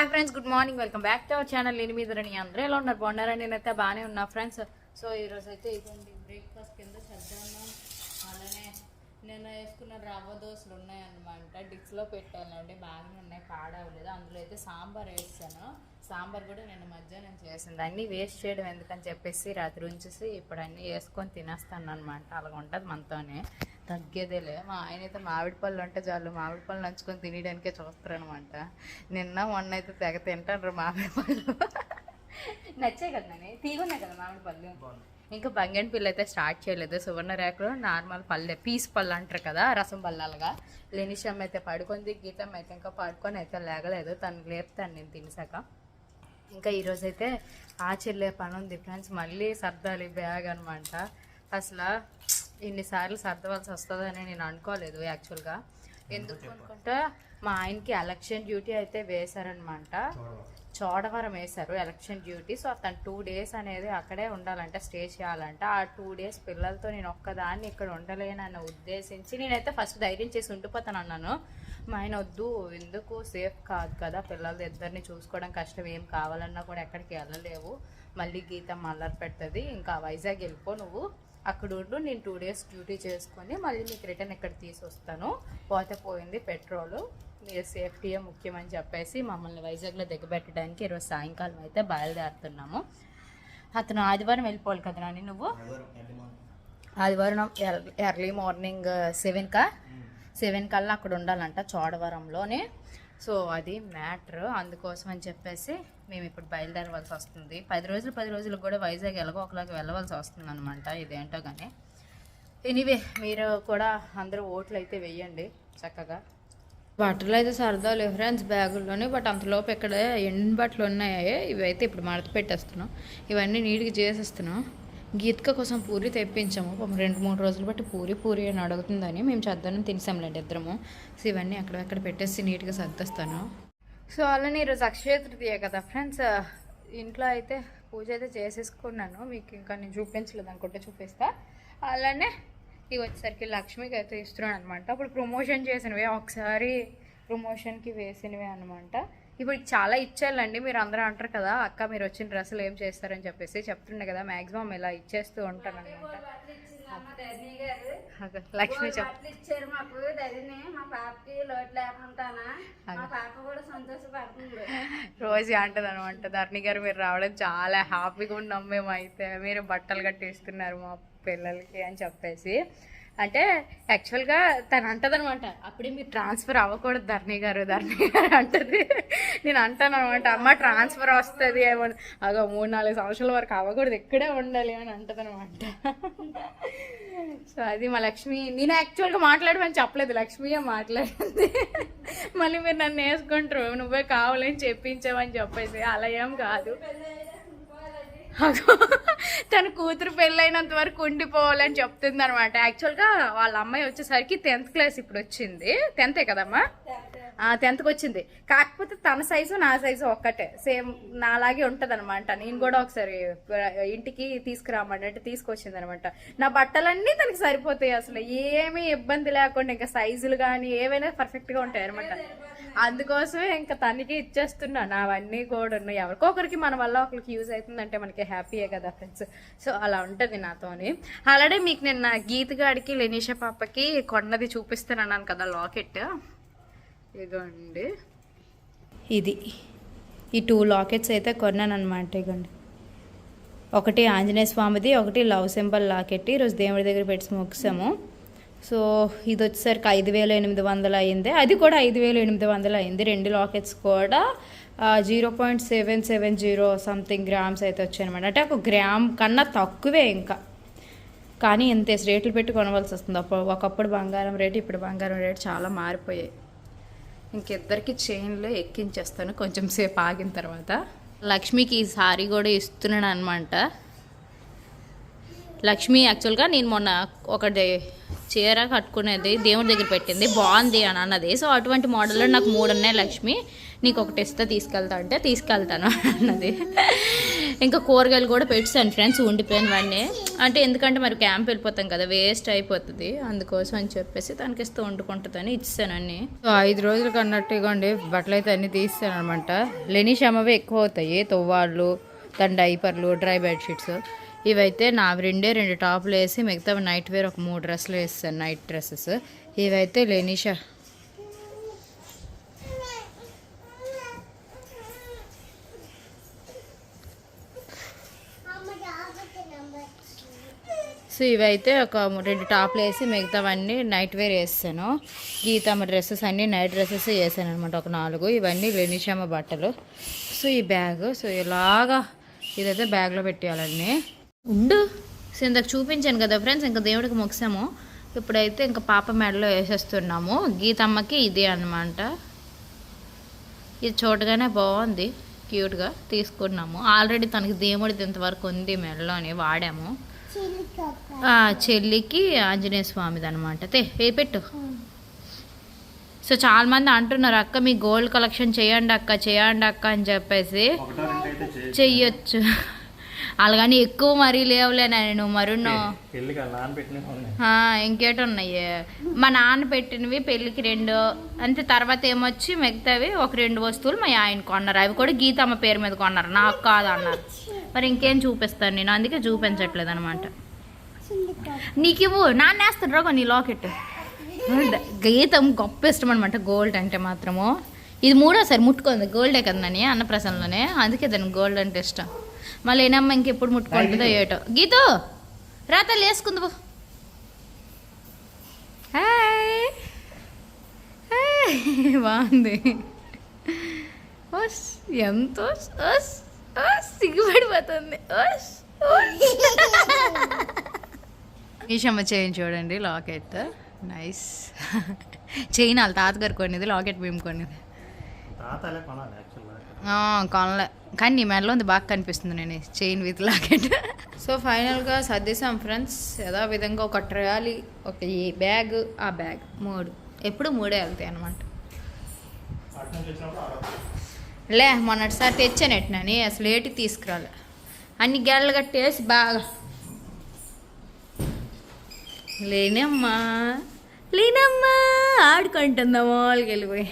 Hi friends good morning welcome back to our channel నేను మీద నీ అందరూ ఎలా ఉన్నారు? బాగున్నారా? నేనైతే బాగానే ఉన్నా ఫ్రెండ్స్ సో ఈరోజు అయితే ఇదండి బ్రేక్ఫాస్ట్ కింద సర్దాను అలానే నేను వేసుకున్న రవ్వ దోశలు ఉన్నాయన్నమాట. డిక్స్లో పెట్టానండి బాగానే ఉన్నాయి. పాడవలేదు. అందులో అయితే సాంబార్ వేసాను. సాంబార్ కూడా నేను మధ్యాహ్నం చేసింది అన్నీ వేస్ట్ చేయడం ఎందుకని చెప్పేసి రాత్రి ఉంచేసి ఇప్పుడు అన్నీ వేసుకొని తినేస్తాను అనమాట అలాగ ఉంటుంది మనతోనే. తగ్గేదేలే. మా ఆయన అయితే మామిడి పళ్ళు ఉంటే చాలు. మామిడి పళ్ళు నంచుకొని తినడానికే చూస్తారు అనమాట నిన్న మొన్న అయితే తెగ తింటారు మామిడి పళ్ళు. నచ్చాయి కదా నాని? తీగున్నాయి కదా మామిడి పళ్ళు? ఇంకా బంగన్ పిల్ల అయితే స్టార్ట్ చేయలేదు. సువర్ణ రేఖలో నార్మల్ పల్లె పీస్ పళ్ళు అంటారు కదా రసం పళ్ళలుగా. లెనిషమ్ అయితే పడుకుంది గీతం అయితే ఇంకా పడుకొని అయితే లేగలేదు. తను లేపుతాను నేను తినేసాక ఇంకా ఈరోజు అయితే ఆచర్లే పని ఉంది ఫ్రెండ్స్. మళ్ళీ సర్దాలి బ్యాగ్ అనమాట అసలు ఇన్నిసార్లు సర్దవలసి వస్తుందని నేను అనుకోలేదు యాక్చువల్గా. ఎందుకు అనుకుంటే మా ఆయనకి ఎలక్షన్ డ్యూటీ అయితే వేశారనమాట. చోడవరం. వేశారు ఎలక్షన్ డ్యూటీ. సో తను టూ డేస్ అనేది అక్కడే ఉండాలంటే స్టే చేయాలంటే. ఆ టూ డేస్ పిల్లలతో నేను ఒక్కదాన్ని ఇక్కడ ఉండలేనన్న ఉద్దేశించి నేనైతే ఫస్ట్ ధైర్యం చేసి ఉండిపోతాను అన్నాను మా ఆయన వద్దు ఎందుకు? సేఫ్ కాదు కదా పిల్లలు ఇద్దరిని చూసుకోవడం కష్టం. ఏం కావాలన్నా కూడా ఎక్కడికి వెళ్ళలేవు. మళ్ళీ గీత మల్లర్ పెడుతుంది. ఇంకా వైజాగ్ వెళ్ళిపో నువ్వు. అక్కడ ఉండు నేను టూ డేస్ డ్యూటీ చేసుకొని మళ్ళీ నీకు రిటర్న్ ఇక్కడ తీసుకొస్తాను పోతే పోయింది పెట్రోలు. మీరు సేఫ్టీయే ముఖ్యమని చెప్పేసి మమ్మల్ని వైజాగ్లో దిగబెట్టడానికి ఈరోజు సాయంకాలం అయితే బయలుదేరుతున్నాము. అతను ఆదివారం వెళ్ళిపోవాలి కదా నాని నువ్వు? ఆదివారం ఎర్- ఎర్లీ మార్నింగ్ సెవెన్కా సెవెన్ కల్లా అక్కడ ఉండాలంట చోడవరంలోనే. సో అది మ్యాటర్ అందుకోసం అని చెప్పేసి మేము ఇప్పుడు బయలుదేరవలసి వస్తుంది. పది రోజులు పది రోజులు కూడా వైజాగ్ ఎలాగో ఒకలాగా వెళ్ళవలసి వస్తుంది అనమాట ఇదేంటో కానీ ఎనీవే మీరు కూడా అందరూ ఓట్లు అయితే వేయండి చక్కగా. బట్టలు అయితే సరదా లేవు ఫ్రెండ్స్ బ్యాగుల్లోనే బట్ అంతలోపు ఇక్కడ ఎండిన బట్టలు ఉన్నాయి ఇవి అయితే ఇప్పుడు మడత పెట్టేస్తున్నాం. ఇవన్నీ నీట్గా చేసేస్తున్నాం. గీత్క కోసం పూరి తెప్పించాము. పాపం రెండు మూడు రోజులు బట్టి పూరి పూరి అని అడుగుతుందని మేము చద్దనం తినేసాంలేండి ఇద్దరము. సో ఇవన్నీ అక్కడక్కడ పెట్టేసి నీట్గా సర్దేస్తాను. సో అలానే ఈరోజు అక్షయ తృతీయ కదా ఫ్రెండ్స్. ఇంట్లో అయితే పూజ అయితే చేసేసుకున్నాను. మీకు ఇంకా నేను చూపించలేదు అనుకుంటే చూపిస్తా. అలానే ఇవి వచ్చేసరికి లక్ష్మికి అయితే ఇస్తున్నాను అనమాట అప్పుడు ప్రమోషన్ చేసినవి. ఒకసారి ప్రమోషన్కి వేసినవి అనమాట ఇప్పుడు చాలా ఇచ్చేయాలండి మీరు అందరూ అంటారు కదా అక్క మీరు వచ్చిన డ్రెస్సులు ఏం చేస్తారని చెప్పేసి చెప్తుండే కదా మాక్సిమం ఇలా ఇచ్చేస్తూ ఉంటాను అనమాట లక్ష్మి ఇచ్చారు మాకు మా పాపకి లోటు లేకుండానా మా పాప కూడా సంతోషపడుతుంది. రోజు అంటది అనమాట ధరణి గారు మీరు రావడం చాలా హ్యాపీగా ఉన్నాం మేము అయితే మీరు బట్టలు కట్టిస్తున్నారు మా పిల్లలకి అని చెప్పేసి. అంటే యాక్చువల్గా తను అంటది అనమాట అప్పుడే మీరు ట్రాన్స్ఫర్ అవ్వకూడదు ధరణి గారు ధర్ణి గారు అంటది. నేను అంటాను అనమాట అమ్మ ట్రాన్స్ఫర్ వస్తుంది ఏమో అగో మూడు నాలుగు సంవత్సరాల వరకు అవ్వకూడదు ఇక్కడే ఉండాలి అని అంటది అనమాట సో అది మా లక్ష్మి. నేను యాక్చువల్గా మాట్లాడమని చెప్పలేదు లక్ష్మియే మాట్లాడింది. మళ్ళీ మీరు నన్ను వేసుకుంటారు నువ్వే కావాలని చెప్పించావని చెప్పేసి అలా ఏం కాదు. తన కూతురు పెళ్ళైనంత వరకు ఉండిపోవాలని చెప్తుంది అనమాట యాక్చువల్గా వాళ్ళ అమ్మాయి వచ్చేసరికి టెన్త్ క్లాస్ ఇప్పుడు వచ్చింది టెన్తే కదమ్మా? టెన్త్కి వచ్చింది. కాకపోతే తన సైజు నా సైజు ఒక్కటే. సేమ్ నాలాగే ఉంటుంది అనమాట నేను కూడా ఒకసారి ఇంటికి తీసుకురామంటే అంటే తీసుకొచ్చింది అనమాట నా బట్టలన్నీ తనకి సరిపోతాయి అసలు. ఏమీ ఇబ్బంది లేకుండా ఇంకా సైజులు కానీ ఏవైనా పర్ఫెక్ట్గా ఉంటాయి అనమాట అందుకోసమే ఇంకా తనకి ఇచ్చేస్తున్నాను అవన్నీ కూడా ఉన్నాయి. ఎవరికొకరికి మన వల్ల ఒకరికి యూజ్ అవుతుందంటే మనకి హ్యాపీయే కదా ఫ్రెండ్స్ సో అలా ఉంటుంది నాతోని. అలాగే మీకు నిన్న గీత లెనీష లెనీషా పాపకి కొన్నది చూపిస్తున్నాను కదా లాకెట్ ఇదిగోండి ఇది. ఈ టూ లాకెట్స్ అయితే కొన్నాను అనమాట ఇగోండి. ఒకటి ఆంజనేయ స్వామిది ఒకటి లవ్ సింబల్ లాకెట్. ఈరోజు దేవుడి దగ్గర పెట్టి మొక్సాము సో ఇది వచ్చేసరికి ఐదు వేల ఎనిమిది వందలు అయింది. అది కూడా ఐదు వేల ఎనిమిది వందలు అయింది. రెండు లాకెట్స్ కూడా zero point seven seven zero something grams అయితే వచ్చాయన్నమాట. అంటే ఒక గ్రామ్ కన్నా తక్కువే ఇంకా. కానీ ఇంత రేట్లు పెట్టి కొనవలసి వస్తుంది. అప్పుడు ఒకప్పుడు బంగారం రేటు ఇప్పుడు బంగారం రేటు చాలా మారిపోయాయి. ఇంకిద్దరికి చైన్లో ఎక్కించేస్తాను కొంచెం సేపు ఆగిన తర్వాత. లక్ష్మికి ఈ సారీ కూడా ఇస్తున్నాను అనమాట లక్ష్మి యాక్చువల్గా నేను మొన్న ఒకటి చీర కట్టుకునేది దేవుడి దగ్గర పెట్టింది. బాగుంది అని అన్నది. సో అటువంటి మోడల్లో నాకు మూడు ఉన్నాయి లక్ష్మి. నీకు ఒకటి ఇస్తే తీసుకెళ్తా అంటే తీసుకెళ్తాను అన్నది. ఇంకా కూరగాయలు కూడా పెట్టాను ఫ్రెండ్స్ ఉండిపోయినవన్నీ. అంటే ఎందుకంటే మరి క్యాంప్ వెళ్ళిపోతాం కదా వేస్ట్ అయిపోతుంది. అందుకోసం అని చెప్పేసి తనకి ఇస్తూ వండుకుంటుందని ఇచ్చాను అన్ని. సో ఐదు రోజులకు అన్నట్టు ఇవ్వండి బట్టలు అయితే అన్ని తీస్తాను అనమాట లెనిష్ ఎక్కువ అవుతాయి. తువ్వాళ్ళు దాని డైపర్లు డ్రై బెడ్షీట్స్ ఇవైతే నా రెండే రెండు టాపులు వేసి మిగతా నైట్ వేర్ ఒక మూడు డ్రెస్సులు వేస్తాను నైట్ డ్రెస్సెస్ ఇవైతే లెనిషా. సో ఇవైతే ఒక రెండు టాప్లు వేసి మిగతావన్నీ నైట్ వేర్ వేస్తాను. గీతమ్మ డ్రెస్సెస్ అన్నీ నైట్ డ్రెస్సెస్ వేసాను అనమాట ఒక నాలుగు. ఇవన్నీ లెనిషమ్మ బట్టలు. సో ఈ బ్యాగ్ సో ఇలాగా ఇదైతే బ్యాగ్లో పెట్టేయాలండి. ఉండు. సో ఇందాక చూపించాను కదా ఫ్రెండ్స్ ఇంకా దేవుడికి మొక్సాము ఇప్పుడైతే ఇంకా పాప మెడలో వేసేస్తున్నాము. గీతమ్మకి ఇదే అన్నమాట. ఇది చూడగానే బాగుంది. క్యూట్గా తీసుకున్నాము. ఆల్రెడీ తనకి దేవుడిది ఇంతవరకు ఉంది మెడలో అని వాడాము. చెల్లికి ఆంజనేయ స్వామిది అనమాట తే ఏ పెట్టు. సో చాలా మంది అంటున్నారు అక్క మీ గోల్డ్ కలెక్షన్ చేయండి అక్క చేయండి అక్క అని చెప్పేసి. ఒకటో చెయ్యొచ్చు అలాగని ఎక్కువ మరీ లేవులే నేను మరున్నో. ఇంకేటి ఉన్నాయి. మా నాన్న పెట్టినవి పెళ్ళికి రెండు అంతే తర్వాత ఏమొచ్చి మిగతావి ఒక రెండు వస్తువులు మా ఆయన కొన్నారు. అవి కూడా గీతమ్మ పేరు మీద కొన్నారు. నాకు కాదు అన్నారు. మరి ఇంకేం చూపిస్తాను నేను? అందుకే చూపించట్లేదు అనమాట నీకు ఇవ్వు. నాన్న వేస్తాడు రాగో నీ లాకెట్ గీతం గొప్ప ఇష్టం అనమాట గోల్డ్ అంటే మాత్రము. ఇది మూడోసారి ముట్టుకుంది. గోల్డే కదా నని? అన్నప్రసన్నలోనే అందుకే దానికి గోల్డ్ అంటే ఇష్టం. మళ్ళీ ఏనమ్మా ఇంకెప్పుడు ముట్టుకుంటుందో ఏటో. గీతో రాతలు వేసుకుంది పో హాయ్. బాగుంది. ఓస్ ఎంతో ఓస్ ఓస్ సిగ్గుపడిపోతుంది. ఓస్ ఈషమ్మ చైన్ చూడండి లాకెట్. నైస్. చైన్ వాళ్ళ తాతగారు కొనేది లాకెట్ మేము కొనేది అలా కొనాలి యాక్చువల్గా ఆ, కొనలే. కానీ నీ మెడలో ఉంది బాగా కనిపిస్తుంది నేను చైన్ విత్ లాకెట్ సో ఫైనల్గా సర్దేశాం ఫ్రెండ్స్ యథా విధంగా ఒక ట్రాలీ ఒక ఈ బ్యాగ్ ఆ బ్యాగ్ మూడు. ఎప్పుడు మూడే వెళ్తాయి అనమాట అటు నుంచి వచ్చినప్పుడు ఆడ లే మొన్నటిసారి తెచ్చాను ఎట్నని అసలు ఏటి తీసుకురాలే. అన్ని గెడలు కట్టేసి బాగా. లేనమ్మా లేనమ్మా ఆడుకుంటుందా వాళ్ళకి వెళ్ళిపోయి.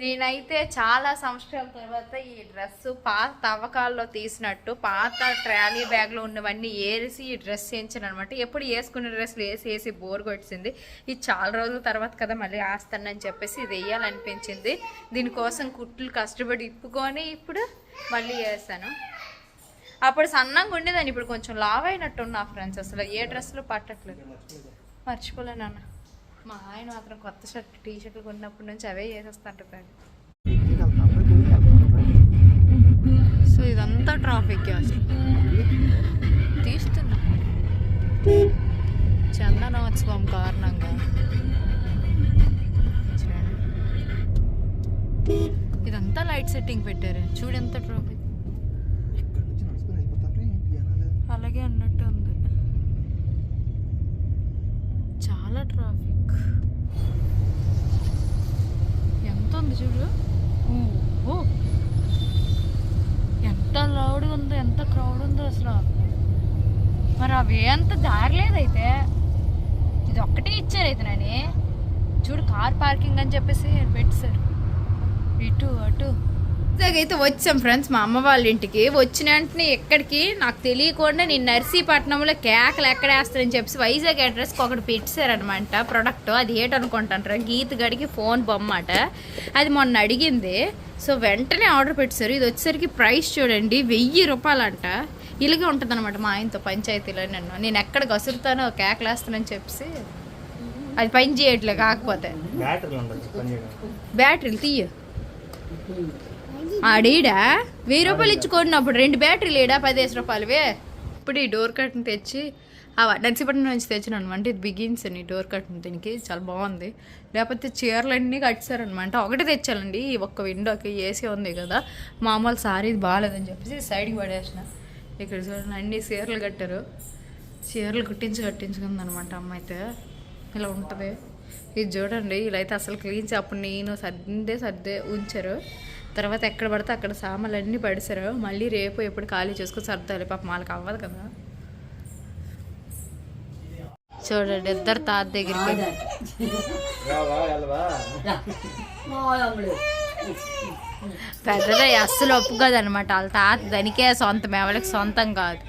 నేనైతే చాలా సంవత్సరాల తర్వాత ఈ డ్రెస్ పాత తవ్వకాల్లో తీసినట్టు పాత ట్రాలీ బ్యాగ్లో ఉన్నవన్నీ ఏరిసి ఈ డ్రెస్ వేయించాను అనమాట ఎప్పుడు వేసుకున్న డ్రెస్లు వేసి వేసి బోర్ కొట్టింది. ఇది చాలా రోజుల తర్వాత కదా మళ్ళీ వేస్తానని చెప్పేసి ఇది వేయాలనిపించింది. దీనికోసం కుట్లు కష్టపడి ఇప్పుకొని ఇప్పుడు మళ్ళీ వేసాను. అప్పుడు సన్నంగా ఉండేదాన్ని. ఇప్పుడు కొంచెం లావ్ అయినట్టున్నా ఫ్రెండ్స్ అసలు. ఏ డ్రెస్సులు పట్టట్లేదు. మర్చిపోలేనన్నా మా ఆయన మాత్రం కొత్త షర్ట్ టీ షర్ట్లు కొన్నప్పటి నుంచి అవే వేసేస్తుంటారు సో ఇదంతా ట్రాఫిక్ అసలు. తీస్తున్నా. చందనోత్సవం కారణంగా. ఇదంతా లైట్ సెట్టింగ్ పెట్టారు. చూడెంత ట్రాఫిక్. అలాగే అన్నట్టు ఉంది చాలా ట్రాఫిక్. ఎంత ఉంది చూడు? ఓ ఎంత లౌడ్ ఉందో ఎంత క్రౌడ్ ఉందో అసలు. మరి అవి అంత దారలేదైతే ఇది ఒక్కటే ఇచ్చారు అయితే నని. చూడు కార్ పార్కింగ్ అని చెప్పేసి పెట్టారు ఇటు అటు. అయితే వచ్చాం ఫ్రెండ్స్ మా అమ్మ వాళ్ళ ఇంటికి. వచ్చిన వెంటనే ఎక్కడికి? నాకు తెలియకుండా నేను నర్సీపట్నంలో కేకలు ఎక్కడ వేస్తారని చెప్పి వైజాగ్ అడ్రస్కి ఒకటి పెట్టారనమాట ప్రొడక్ట్ అది ఏంటనుకుంటాంటారా గీత గడికి ఫోన్ బొమ్మట. అది మొన్న అడిగింది. సో వెంటనే ఆర్డర్ పెట్టారు. ఇది వచ్చేసరికి ప్రైస్ చూడండి వెయ్యి రూపాయలంట. ఇలాగే ఉంటుంది అనమాట మా ఆయనతో పంచాయతీలో నన్ను. నేను ఎక్కడ గసురుతానో కేకలు వేస్తానని చెప్పి అది పని చేయట్లే కాకపోతే. బ్యాటరీలు తీయ. ఆడీడా? వెయ్యి రూపాయలు ఇచ్చుకున్నప్పుడు రెండు బ్యాటరీలు ఏడా పదిహేను రూపాయలువే. ఇప్పుడు ఈ డోర్ కట్ని తెచ్చి ఆ నర్సీపట్నం నుంచి తెచ్చిన అనమాట ఇది బిగిన్స్ అని డోర్ కట్ని దీనికి. చాలా బాగుంది. లేకపోతే చీరలన్నీ కట్టారనమాట ఒకటి తెచ్చానండి ఈ ఒక్క విండోకి ఏసీ ఉంది కదా. మామూలు సారీ ఇది బాగాలేదని చెప్పేసి సైడ్కి పడేసిన. ఇక్కడ చూడండి అన్ని చీరలు కట్టారు. చీరలు కుట్టించి కట్టించుకుంది అనమాట అమ్మ అయితే. ఇలా ఉంటుంది. ఇది చూడండి ఇలా అయితే అసలు క్లీన్ చే అప్పుడు నేను సర్దే సర్దే ఉంచారు. తర్వాత ఎక్కడ పడితే అక్కడ సామాన్లు అన్నీ పడిసారు మళ్ళీ రేపు ఎప్పుడు ఖాళీ చేసుకొని సర్దాలి పాపం వాళ్ళకి అవ్వదు కదా. చూడండి ఇద్దరు తాత దగ్గరికి పెద్దదే అస్సలు ఒప్పు అనమాట వాళ్ళ తాత దానికే సొంతం ఎవరికి సొంతం కాదు.